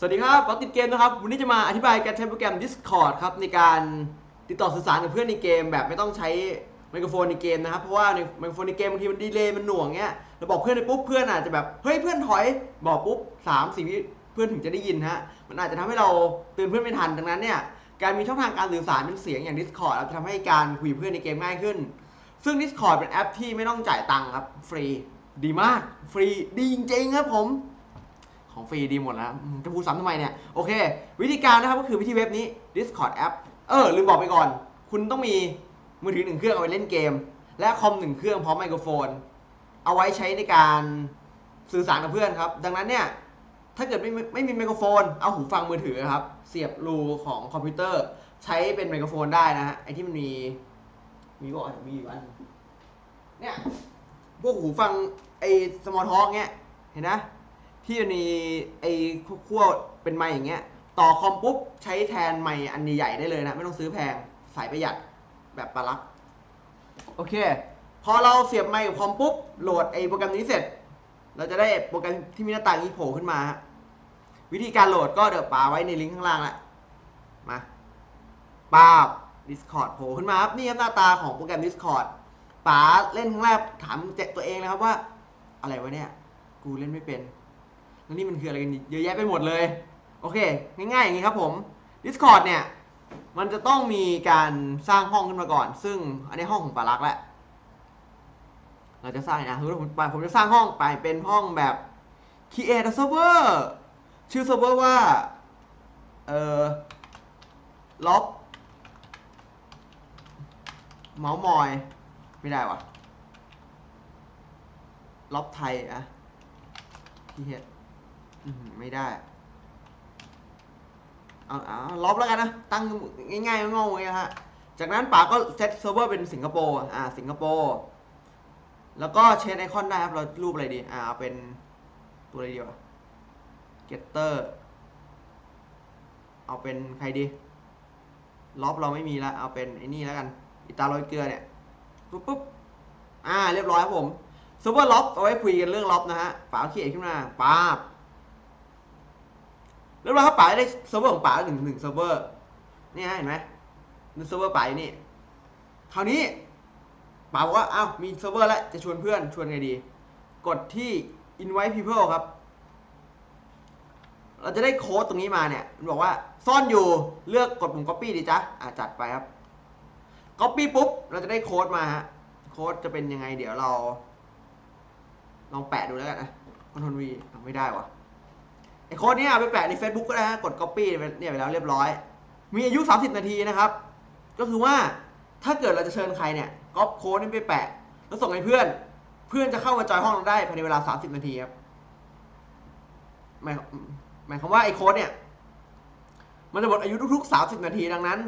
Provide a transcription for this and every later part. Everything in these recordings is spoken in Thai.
สวัสดีครับป๊อติดเกมนะครับ วันนี้จะมาอธิบายการใช้โปรแกรม Discord ครับ ในการติดต่อสื่อสารกับเพื่อนในเกม แบบไม่ต้องใช้ไมโครโฟนในเกมนะครับ เพราะว่าในไมโครโฟนในเกมบางทีมันดีเลย์มันหน่วงเงี้ยเราบอกเพื่อนไปปุ๊บเพื่อนอาจจะแบบ เฮ้ยเพื่อนถอย บอกปุ๊บสามสิ่งที่เพื่อนถึงจะได้ยินฮะ มันอาจจะทำให้เราเตือนเพื่อนไม่ทัน ดังนั้นเนี่ย การมีช่องทางการสื่อสารเป็นเสียงอย่าง Discord จะทำให้การคุยเพื่อนในเกมง่ายขึ้น ซึ่ง Discord เป็นแอปที่ไม่ต้องจ่ายตังค์ครับ ฟรี ดีมาก ฟรี ดีจริงๆครับผม ของฟรีดีหมดแล้วอืมจะพูดซ้ำทำไมเนี่ย โอเค วิธีการนะครับก็คือวิธีเว็บนี้ Discord App เออลืมบอกไปก่อน คุณต้องมีมือถือหนึ่งเครื่องเอาไว้เล่นเกม และคอมหนึ่งเครื่องพร้อมไมโครโฟน เอาไว้ใช้ในการสื่อสารกับเพื่อนครับ ดังนั้นเนี่ยถ้าเกิดไม่ไม่มีไมโครโฟน เอาหูฟังมือถือครับ เสียบรูของคอมพิวเตอร์ ใช้เป็นไมโครโฟนได้นะฮะไอที่มันมีมีบอกมีอยู่อันเนี่ยพวกหูฟังไอสมอลท็อกเงี้ยเห็นนะ ที่มันมีไอ้ขั้วเป็นไม้อย่างเงี้ย ต่อคอมปุ๊บใช้แทนไม้อันใหญ่ได้เลยนะ ไม่ต้องซื้อแพงสายประหยัดแบบปลักโอเค พอเราเสียบไมค์กับคอมปุ๊บโหลดไอ้โปรแกรมนี้เสร็จ เราจะได้โปรแกรมที่มีหน้าต่างนี้โผล่ขึ้นมาฮะวิธีการโหลดก็เดี๋ยวปาไว้ในลิงก์ข้างล่างแหละมาปาบ Discord โผล่ขึ้นมาครับนี่ครับหน้าตาของโปรแกรม Discord ป๋าเล่นครั้งแรกถามเจตัวเองเลยครับว่า อะไรวะเนี่ย กูเล่นไม่เป็น แล้วนี่มันคืออะไรกันเยอะแยะไปหมดเลย โอเค ง่ายๆอย่างนี้ครับผม Discord เนี่ย มันจะต้องมีการสร้างห้องขึ้นมาก่อน ซึ่งอันนี้ห้องของปารักแหละ เราจะสร้างนะสมมติผมผมจะสร้างห้องไปเป็นห้องแบบ create a server ชื่อเซิร์ฟเวอร์ว่า เอ่อล็อบเมาส์มอย ไม่ได้วะล็อบไทยอะที่เฮ็ด อื้อหือไม่ได้ เอาเอาลบแล้วกันนะ ตั้งง่ายๆงงๆอย่างเงี้ยฮะ จากนั้นป๋าก็เซตเซิร์ฟเวอร์เป็นสิงคโปร์ อ่า สิงคโปร์ แล้วก็เชนไอคอนได้ครับ เรารูปอะไรดี อ่าเอาเป็นตัวอะไรดีวะ getter เอาเป็นใครดี ล็อบเราไม่มีล้วเอาเป็นไอ้นี่แล้วกัน อิตาโรยเกลือเนี่ย ปุ๊บปุ๊บอ่า เรียบร้อยครับผมเซิร์ฟเวอร์ล็อบเอาไว้คุยกันเรื่องล็อบนะฮะป๋าเขียนขึ้นมาป๊า บเรียบร้อยครับป๋าได้เซิร์ฟเวอร์ของป๋าหนึ่งหนึ่งเซิร์ฟเวอร์นี่ฮะเห็นไหมนี่เซิร์ฟเวอร์ป๋านี่คราวนี้ป๋าบอกว่าอ้าวมีเซิร์ฟเวอร์แล้วจะชวนเพื่อนชวนไงดี กดที่ invite people ครับ เราจะได้โค้ดตรงนี้มาเนี่ยมันบอกว่าซ่อนอยู่เลือกกดปุ่ม copy ดีจ๊ะอะจัดไปครับ copy ปุ๊บเราจะได้โค้ดมาฮะโค้ดจะเป็นยังไงเดี๋ยวเรา ลองแปะดูแล้วกันนะคอนโทรลวีไม่ได้วะ ไอโค้ดเนี้ยเอาไปแปะใน Facebook ก็ได้ฮะกด Copy เนี่ยไปแล้วเรียบร้อย มีอายุ 30 นาทีนะครับ ก็คือว่าถ้าเกิดเราจะเชิญใครเนี่ยก๊อปโค้ดนี้ไปแปะ แล้วส่งให้เพื่อน เพื่อนจะเข้ามาจอยห้องเราได้ภายในเวลา 30 นาทีครับหมายหมายความว่าไอโค้ดเนี่ย มันจะหมดอายุทุกๆ 30 นาทีดังนั้น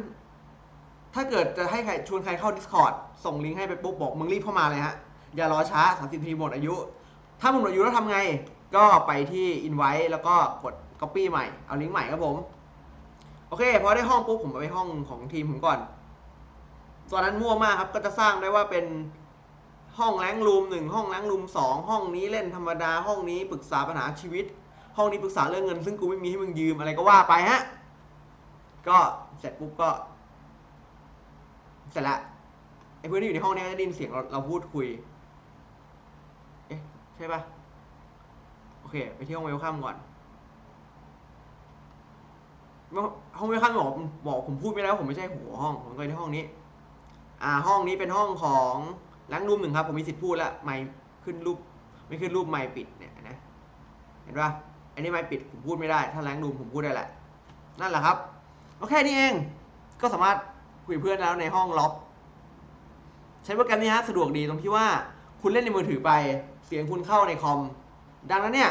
ถ้าเกิดจะให้ใครชวนใครเข้า Discord ส่งลิงก์ให้ไปปุ๊บบอกมึงรีบเข้ามาเลยฮะอย่ารอช้า 30 นาทีหมดอายุ ถ้าหมดอายุแล้วทำไง ก็ไปที่ invite แล้วก็กด copy ใหม่ เอาลิงก์ใหม่ครับผม โอเค พอได้ห้องปุ๊บผมไปห้องของทีมผมก่อน ตอนนั้นมั่วมากครับ ก็จะสร้างได้ว่าเป็นห้องแรงรูมหนึ่งห้องแรงรูมสองห้องนี้เล่นธรรมดา ห้องนี้ปรึกษาปัญหาชีวิต ห้องนี้ปรึกษาเรื่องเงิน ซึ่งกูไม่มีให้มึงยืมอะไรก็ว่าไปฮะ ก็เสร็จปุ๊บก็ เสร็จละไอ้เพื่อนที่อยู่ในห้องนี้จะได้ยินเสียงเราเราพูดคุย เอ๊ะใช่ปะ เค ไปที่ห้องเวลคัมก่อนห้องเวลคัมบอกบอกผมพูดไม่ได้ว่าผมไม่ใช่หัวห้อง ผมไปที่ห้องนี้ อ่า ห้องนี้เป็นห้องของล้างรูมหนึ่งครับ ผมมีสิทธิ์พูดแล้วไม่ขึ้นรูป ไม่ขึ้นรูปไม่ปิดเนี่ยนะ เห็นปะอันนี้ไม่ปิดผมพูดไม่ได้ ถ้าล้างรูมผมพูดได้แหละ นั่นแหละครับโอเคนี่เอง ก็สามารถคุยเพื่อนแล้วในห้องล็อบใช้โปรแกรมนี้ฮะสะดวกดีตรงที่ว่าคุณเล่นในมือถือไป เสียงคุณเข้าในคอม ดังนั้นเนี่ย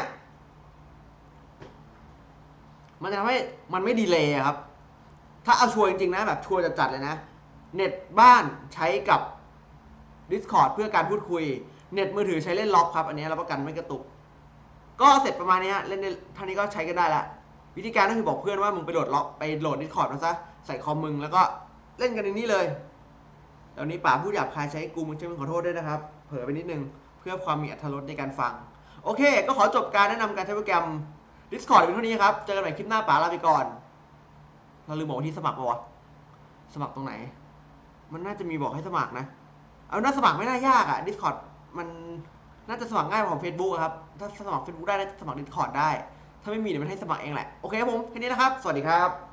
มันจะทำให้มันไม่ดีเลยครับ ถ้าเอาชัวร์จริงๆนะแบบชัวร์จัดๆเลยนะ เน็ตบ้านใช้กับ Discord เพื่อการพูดคุย เน็ตมือถือใช้เล่นล็อบครับ อันนี้รับประกันไม่กระตุก ก็เสร็จประมาณนี้ฮะเล่นได้เท่านี้ก็ใช้กันได้ละวิธีการก็คือบอกเพื่อนว่ามึงไปโหลดล็อบไปโหลด Discord มาซะใส่คอมมึงแล้วก็เล่นกันในนี้เลยตอนนี้ป่าพูดหยาบคายใช้กูมึงใช้มึงขอโทษด้วยนะครับ เผลอไปนิดนึงเพื่อความมีอรรถรสในการฟัง โอเค ก็ขอจบการแนะนำการใช้โปรแกรม Discord เป็นเท่านี้ครับ เจอกันใหม่คลิปหน้าป๋าลาไปก่อน เราลืมบอกว่าที่สมัครปะวะ สมัครตรงไหน มันน่าจะมีบอกให้สมัครนะ เอาน่าสมัครไม่น่ายากอะ Discord มันน่าจะสมัครง่ายกว่าของ Facebook ครับ ถ้าสมัคร Facebook ได้น่าจะสมัคร Discord ได้ ถ้าไม่มีเดี๋ยวมันให้สมัครเองแหละ โอเคครับผม แค่นี้นะครับ สวัสดีครับ